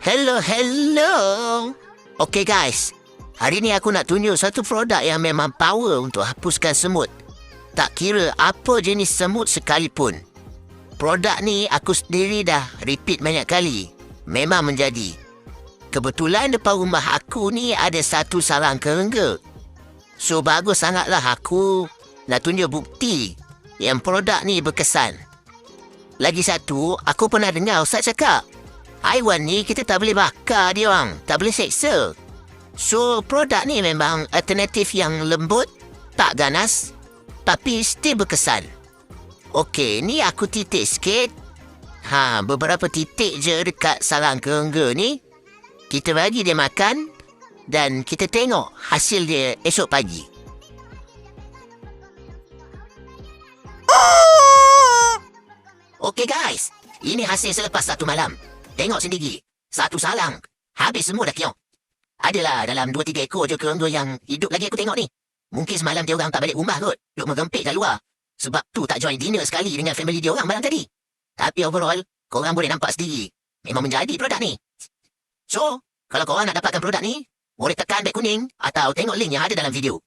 Hello, hello. Okay guys, hari ni aku nak tunjuk satu produk yang memang power untuk hapuskan semut. Tak kira apa jenis semut sekalipun. Produk ni aku sendiri dah repeat banyak kali. Memang menjadi. Kebetulan depan rumah aku ni ada satu sarang kerengga. So bagus sangatlah aku nak tunjuk bukti yang produk ni berkesan. Lagi satu, aku pernah dengar Ustaz cakap, haiwan ni kita tak boleh bakar dia orang, tak boleh seksa. So, produk ni memang alternatif yang lembut, tak ganas, tapi still berkesan. Okey, ni aku titik sikit. Ha, beberapa titik je dekat sarang kerengga ni. Kita bagi dia makan dan kita tengok hasil dia esok pagi. Okey guys, ini hasil selepas satu malam. Tengok sendiri. Satu salang. Habis semua dah kiong. Adalah dalam dua tiga ekor je kerengga yang hidup lagi aku tengok ni. Mungkin semalam dia orang tak balik rumah kot. Duk merempik kat luar. Sebab tu tak join dinner sekali dengan family dia orang malam tadi. Tapi overall, korang boleh nampak sendiri. Memang menjadi produk ni. So, kalau korang nak dapatkan produk ni, boleh tekan beg kuning atau tengok link yang ada dalam video.